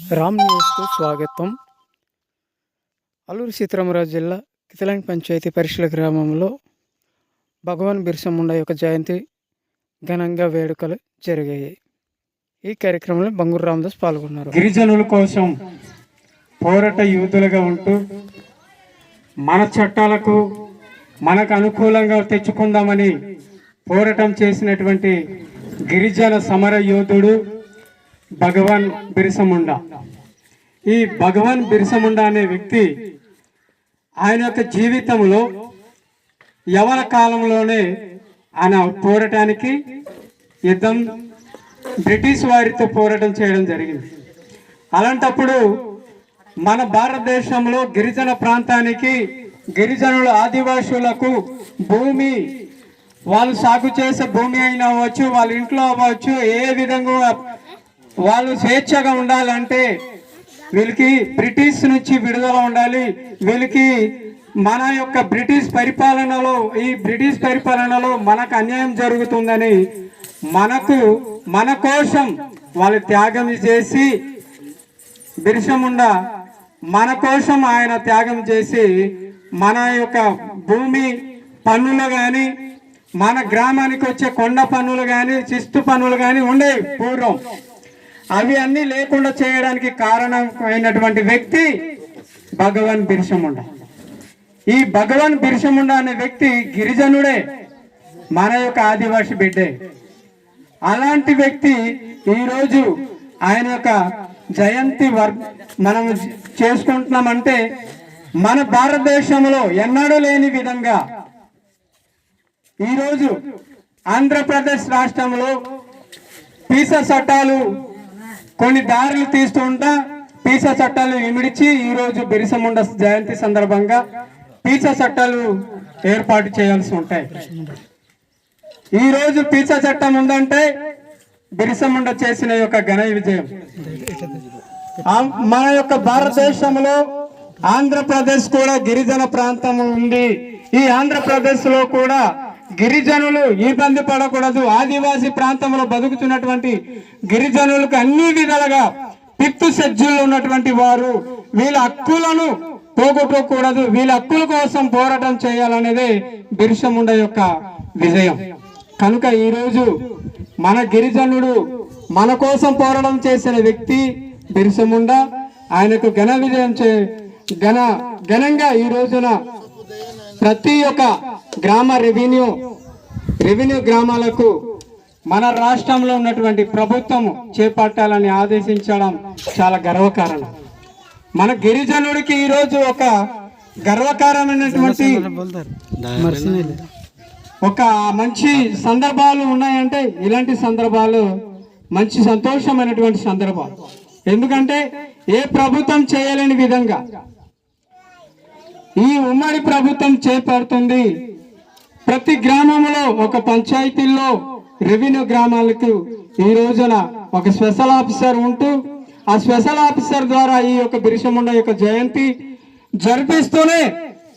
రామ్ న్యూస్కు స్వాగతం. అల్లూరు సీతారామరాజు జిల్లా కితలాంగ్ పంచాయతీ పరిశీల గ్రామంలో భగవాన్ బిర్సా ముండా యొక్క జయంతి ఘనంగా వేడుకలు జరిగాయి. ఈ కార్యక్రమంలో బంగూరు రామదాస్ పాల్గొన్నారు. గిరిజనుల కోసం పోరాట యూతులుగా ఉంటూ మన చట్టాలకు మనకు అనుకూలంగా తెచ్చుకుందామని పోరాటం చేసినటువంటి గిరిజన సమర యోధుడు భగవాన్ బిరిసముండ. ఈ భగవాన్ బిర్సముండా అనే వ్యక్తి ఆయన యొక్క జీవితంలో యవన కాలంలోనే ఆయన పోరాటానికి యుద్ధం బ్రిటిష్ వారితో పోరాటం చేయడం జరిగింది. అలాంటప్పుడు మన భారతదేశంలో గిరిజన ప్రాంతానికి గిరిజనుల ఆదివాసులకు భూమి వాళ్ళు సాగు చేసే భూమి అయినా అవ్వచ్చు వాళ్ళ ఇంట్లో అవ్వచ్చు ఏ విధంగా వాళ్ళు స్వేచ్ఛగా ఉండాలంటే వీళ్ళకి బ్రిటిష్ నుంచి విడుదల ఉండాలి. వీళ్ళకి మన యొక్క బ్రిటిష్ పరిపాలనలో ఈ బ్రిటిష్ పరిపాలనలో మనకు అన్యాయం జరుగుతుందని మనకు మన కోసం వాళ్ళు త్యాగం చేసి బిర్సముండా మన కోసం ఆయన త్యాగం చేసి మన యొక్క భూమి పన్నులు కానీ మన గ్రామానికి వచ్చే కొండ పన్నులు కానీ చిస్తు పన్నులు కానీ ఉండేవి పూర్వం. అవి అన్నీ లేకుండా చేయడానికి కారణమైనటువంటి వ్యక్తి భగవాన్ బిర్సముండ. ఈ భగవాన్ బిర్సముండ అనే వ్యక్తి గిరిజనుడే మన యొక్క ఆదివాసి బిడ్డే. అలాంటి వ్యక్తి ఈరోజు ఆయన యొక్క జయంతి వర్ మనం చేసుకుంటున్నామంటే మన భారతదేశంలో ఎన్నడూ లేని విధంగా ఈరోజు ఆంధ్రప్రదేశ్ రాష్ట్రంలో పీస చట్టాలు కొన్ని దారులు తీస్తూ ఉంటా పీసా చట్టాలు ఇమిడిచి ఈరోజు బిరిసముండ జయంతి సందర్భంగా పీసా చట్టాలు ఏర్పాటు చేయాల్సి ఉంటాయి. ఈ రోజు పీసా చట్టం ఉందంటే బిరిసముండ చేసిన యొక్క ఘన విజయం. మన యొక్క భారతదేశంలో ఆంధ్రప్రదేశ్ కూడా గిరిజన ప్రాంతం ఉంది ఈ ఆంధ్రప్రదేశ్లో కూడా గిరిజనులు ఇబ్బంది పడకూడదు. ఆదివాసీ ప్రాంతంలో బతుకుతున్నటువంటి గిరిజనులకు అన్ని విధాలుగా పిత్తు సజ్జుల్లో ఉన్నటువంటి వారు వీళ్ళ హక్కులను పోగొట్టుకోకూడదు. వీళ్ళ హక్కుల కోసం పోరాటం చేయాలనేదే బిర్సముండ యొక్క విజయం. కనుక ఈరోజు మన గిరిజనుడు మన కోసం పోరాటం చేసిన వ్యక్తి బిర్సముండ ఆయనకు ఘన విజయం చే ఘన ఘనంగా ఈ రోజున ప్రతి ఒక్క గ్రామ రెవెన్యూ రెవెన్యూ గ్రామాలకు మన రాష్ట్రంలో ఉన్నటువంటి ప్రభుత్వం చేపట్టాలని ఆదేశించడం చాలా గర్వకారణం. మన గిరిజనుడికి ఈరోజు ఒక గర్వకారమైనటువంటి ఒక మంచి సందర్భాలు ఉన్నాయంటే ఇలాంటి సందర్భాలు మంచి సంతోషమైనటువంటి సందర్భాలు. ఎందుకంటే ఏ ప్రభుత్వం చేయలేని విధంగా ఈ ఉమ్మడి ప్రభుత్వం చేపడుతుంది ప్రతి గ్రామంలో ఒక పంచాయతీల్లో రెవెన్యూ గ్రామాలకు ఈ రోజున ఒక స్పెషల్ ఆఫీసర్ ఉంటూ ఆ స్పెషల్ ఆఫీసర్ ద్వారా ఈ యొక్క బిరిసముండ యొక్క జయంతి జరిపిస్తూనే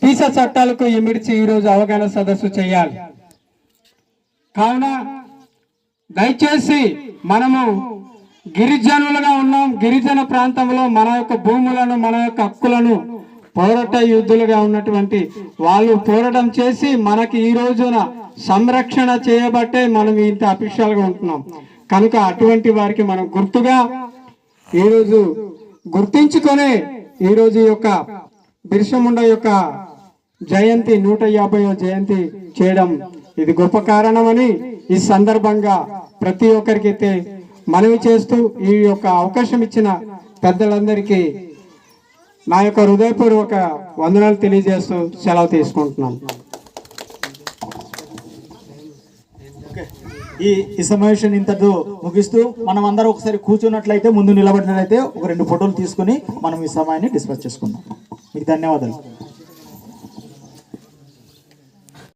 పీసా చట్టాలకు ఇమిడిచి ఈ రోజు అవగాహన సదస్సు చేయాలి. కావున దయచేసి మనము గిరిజనులుగా ఉన్నాం. గిరిజన ప్రాంతంలో మన యొక్క భూములను మన యొక్క హక్కులను పోరాట యుద్ధులుగా ఉన్నటువంటి వాళ్ళు పోరాటం చేసి మనకి ఈ రోజున సంరక్షణ చేయబట్టే మనం ఇంత అఫీషియల్గా ఉంటున్నాం. కనుక అటువంటి వారికి మనం గుర్తుగా ఈరోజు గుర్తించుకొని ఈరోజు యొక్క బిర్సముండ యొక్క జయంతి నూట యాభై జయంతి చేయడం ఇది గొప్ప కారణమని ఈ సందర్భంగా ప్రతి ఒక్కరికైతే మనవి చేస్తూ ఈ యొక్క అవకాశం ఇచ్చిన పెద్దలందరికీ నా యొక్క హృదయపూర్వక వందనాలు తెలియజేస్తూ సెలవు తీసుకుంటున్నాను. ఈ ఈ సమావేశం ఇంతటితో ముగిస్తూ మనం అందరూ ఒకసారి కూర్చున్నట్లయితే ముందు నిలబడినట్లయితే ఒక రెండు ఫోటోలు తీసుకొని మనం ఈ సమయాన్ని డిస్కస్ చేసుకుందాం. మీకు ధన్యవాదాలు.